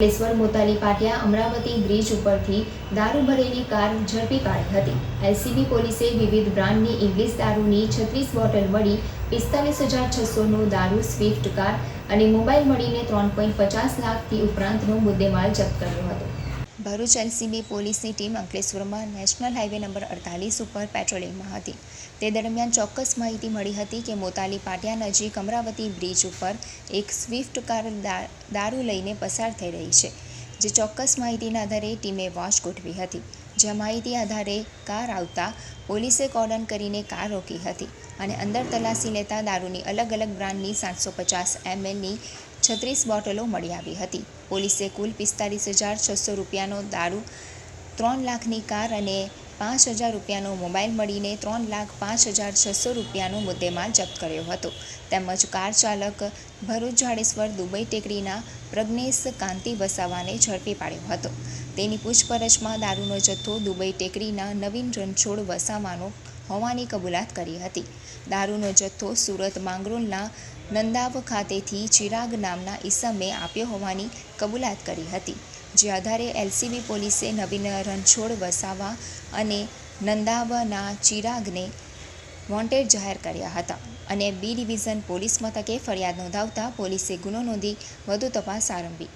Ankleshwar Motali Patiya Amravati bridge ઉપરથી દારૂ ભરેલી કાર ઝડપી પાડી હતી. એલસીબી પોલીસે વિવિધ બ્રાન્ડની ઇંગ્લિશ દારૂની છત્રીસ બોટલ મળી પિસ્તાલીસ હજાર છસોનો દારૂ સ્વિફ્ટ કાર અને મોબાઈલ મળીને ત્રણ પોઈન્ટ પચાસ લાખથી ઉપરાંતનો મુદ્દેમાલ જપ્ત કર્યો હતો. ભરૂચ એલસીબી પોલીસની ટીમ અંકલેશ્વરમાં નેશનલ હાઈવે નંબર અડતાલીસ ઉપર પેટ્રોલિંગમાં હતી. તે દરમિયાન ચોક્કસ માહિતી મળી હતી કે મોતાલી પાટિયા નજીક અમરાવતી બ્રિજ ઉપર એક સ્વિફ્ટ કાર દારૂ લઈને પસાર થઈ રહી છે, જે ચોક્કસ માહિતીના આધારે ટીમે વોચ ગોઠવી હતી. જે માહિતી આધારે કાર આવતા પોલીસે કોર્ડન કરીને કાર રોકી હતી અને અંદર તલાશી લેતા દારૂની અલગ અલગ બ્રાન્ડની સાતસો પચાસ એમએલની છત્રીસ બોટલો મળી આવી હતી. પોલીસે કુલ પિસ્તાલીસ હજાર છસો રૂપિયાનો દારૂ, ત્રણ લાખની કાર અને પાંચ હજાર રૂપિયાનો મોબાઈલ મળીને ત્રણ લાખ પાંચ હજાર છસો રૂપિયાનો મુદ્દેમાલ જપ્ત કર્યો હતો. તેમજ કાર ચાલક ભરૂચ જાડેશ્વર દુબઈ ટેકરીના પ્રજ્ઞેશ કાંતિ વસાવાને ઝડપી પાડ્યો હતો. તેની પૂછપરછમાં દારૂનો જથ્થો દુબઈ ટેકરીના નવીન રણછોડ વસાવાનો હોવાની કબૂલાત કરી હતી. દારૂનો જથ્થો સુરત માંગરોળના નંદાવ ખાતેથી ચિરાગ નામના ઈસમે આપ્યો હોવાની કબૂલાત કરી હતી. જે આધારે એલસીબી પોલીસે નવીન રણછોડ વસાવા અને નંદાવના ચિરાગને વોન્ટેડ જાહેર કર્યા હતા અને બી ડિવિઝન પોલીસ મથકે ફરિયાદ નોંધાવતા પોલીસે ગુનો નોંધી વધુ તપાસ આરંભી.